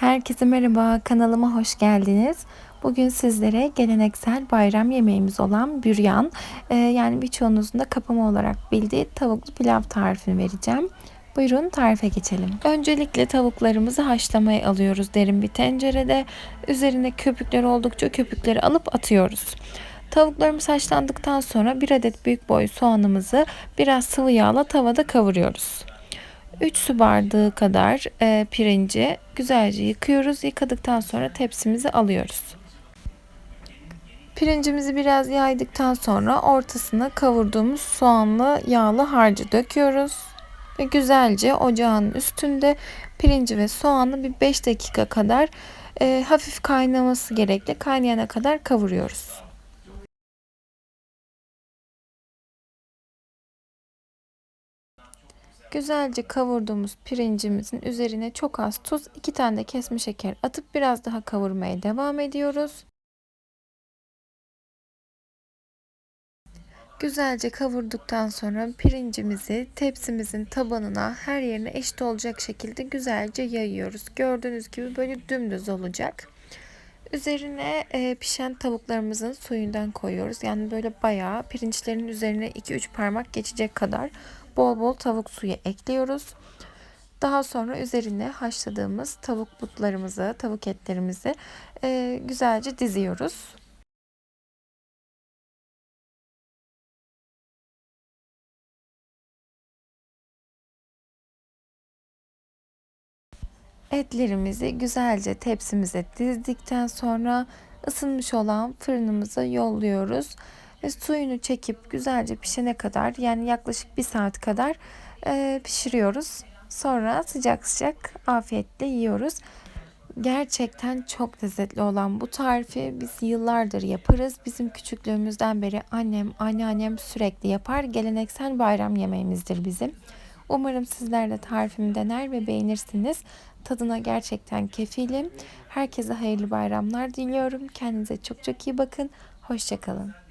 Herkese merhaba, kanalıma hoş geldiniz. Bugün sizlere geleneksel bayram yemeğimiz olan büryan, e, yani birçoğunuzun da kapama olarak bildiği tavuklu pilav tarifini vereceğim. Buyurun tarife geçelim. Öncelikle tavuklarımızı haşlamaya alıyoruz derin bir tencerede. Üzerine köpükler oldukça köpükleri alıp atıyoruz. Tavuklarımız haşlandıktan sonra bir adet büyük boy soğanımızı biraz sıvı yağla tavada kavuruyoruz. 3 su bardağı kadar e, pirinci güzelce yıkıyoruz. Yıkadıktan sonra tepsimizi alıyoruz. Pirincimizi biraz yaydıktan sonra ortasına kavurduğumuz soğanlı yağlı harcı döküyoruz. Ve güzelce ocağın üstünde pirinci ve soğanı bir 5 dakika kadar e, hafif kaynaması gerekli. Kaynayana kadar kavuruyoruz. Güzelce kavurduğumuz pirincimizin üzerine çok az tuz, iki tane de kesme şeker atıp biraz daha kavurmaya devam ediyoruz. Güzelce kavurduktan sonra pirincimizi tepsimizin tabanına her yerine eşit olacak şekilde güzelce yayıyoruz. Gördüğünüz gibi böyle dümdüz olacak. Üzerine e, pişen tavuklarımızın suyundan koyuyoruz. Yani böyle bayağı pirinçlerin üzerine 2-3 parmak geçecek kadar bol bol tavuk suyu ekliyoruz. Daha sonra üzerine haşladığımız tavuk butlarımızı, tavuk etlerimizi e, güzelce diziyoruz. Etlerimizi güzelce tepsimize dizdikten sonra ısınmış olan fırınımıza yolluyoruz. Ve suyunu çekip güzelce pişene kadar yani yaklaşık bir saat kadar e, pişiriyoruz. Sonra sıcak sıcak afiyetle yiyoruz. Gerçekten çok lezzetli olan bu tarifi biz yıllardır yaparız. Bizim küçüklüğümüzden beri annem, anneannem sürekli yapar. Geleneksel bayram yemeğimizdir bizim. Umarım sizler de tarifimi dener ve beğenirsiniz. Tadına gerçekten kefilim. Herkese hayırlı bayramlar diliyorum. Kendinize çok çok iyi bakın. Hoşçakalın.